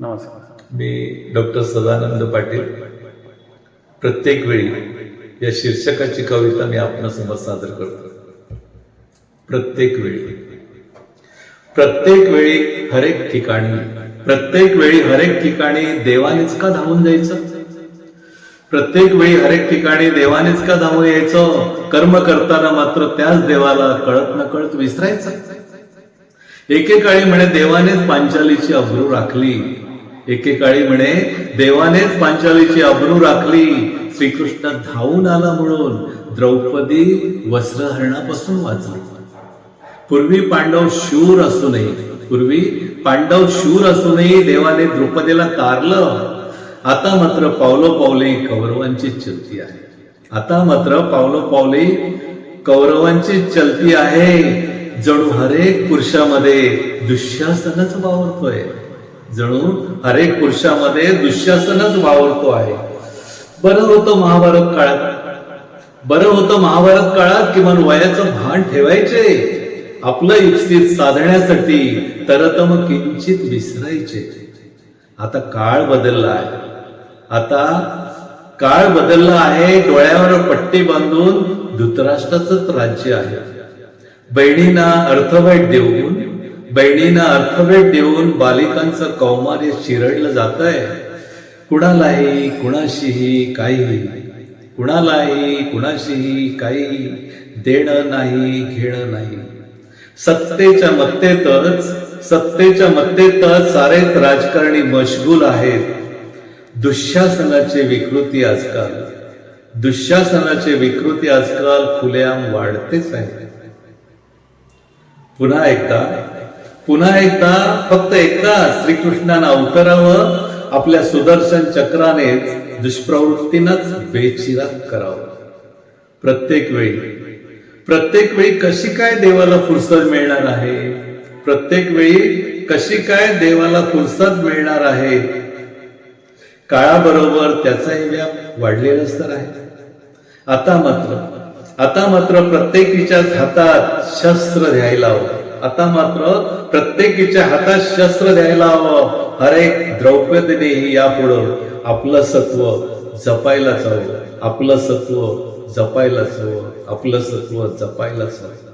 नमस्कार. मी डॉक्टर सदानंद पाटील. प्रत्येक वेळी या शीर्षकाची कविता मी आपणासमोर सादर करतो. प्रत्येक वेळी. प्रत्येक वेळी हरेक ठिकाणी प्रत्येक वेळी हरेक ठिकाणी देवानेच का धावून जायचं? प्रत्येक वेळी हरेक ठिकाणी देवानेच का धावून यायचं? कर्म करताना मात्र त्याच देवाला कळत न कळत विसरायचं. एकेकाळी म्हणे देवानेच पांचालीची अब्रू राखली. एकेकाळी म्हणे देवानेच पांचालीची अब्रू राखली श्रीकृष्ण धावून आला म्हणून द्रौपदी वस्त्रहरणापासून वाचली. पूर्वी पांडव शूर असूनही पूर्वी पांडव शूर असूनही देवाने द्रौपदीला तारलं आता मात्र पावलो पावले कौरवांची चलती आहे. आता मात्र पावलो पावले कौरवांची चलती आहे. जणू हरेक पुरुषामध्ये दुःशासनच वावरतोय. जणू हरेक पुरुषामध्ये दुःशासनच वावरतो आहे. बरं होतं महाभारत काळात. बरं होतं महाभारत काळात किमान वयाचं भान ठेवायचे. आपलं इप्सित साधण्यासाठी तरतम किंचित विसरायचे. आता काळ बदलला आहे. आता काळ बदलला आहे डोळ्यावर पट्टी बांधून धृतराष्ट्राच राज्य आहे. बहिणींना अर्थभेट देऊ बहिणींना अर्थभेट देऊन बालिकांचं कौमार्य चिरडलं जात आहे कुणालाही कुणाशीही काही कुणालाही कुणाशीही काही देणं नाही घेणं नाही. सत्तेच्या मत्तेतच सत्तेच्या मत्तेतच सारेच राजकारणी मशगूल आहेत. दुःशासनाची विकृती आजकाल दुःशासनाची विकृती आजकाल खुलेआम वाढतेच आहे पुन्हा एकदा पुन्हा एकदा फक्त एकदा श्रीकृष्णानं अवतरावं आपल्या सुदर्शन चक्रानेच दुष्प्रवृत्तीनंच बेचिराग करावं. प्रत्येक वेळी प्रत्येक वेळी कशी काय देवाला फुरसत मिळणार आहे? प्रत्येक वेळी कशी काय देवाला फुरसत मिळणार आहे? काळाबरोबर त्याचाही व्याप वाढलेलाच तर आहे. आता मात्र आता मात्र प्रत्येकीच्याच हातात शस्त्र द्यायला हवं. आता मात्र प्रत्येकीच्या हातात शस्त्र द्यायला हवं. हरेक द्रौपदीने यापुढं आपलं सत्व जपायलाच हवं. आपलं सत्व जपायलाच हवं. आपलं सत्व जपायलाच हवं.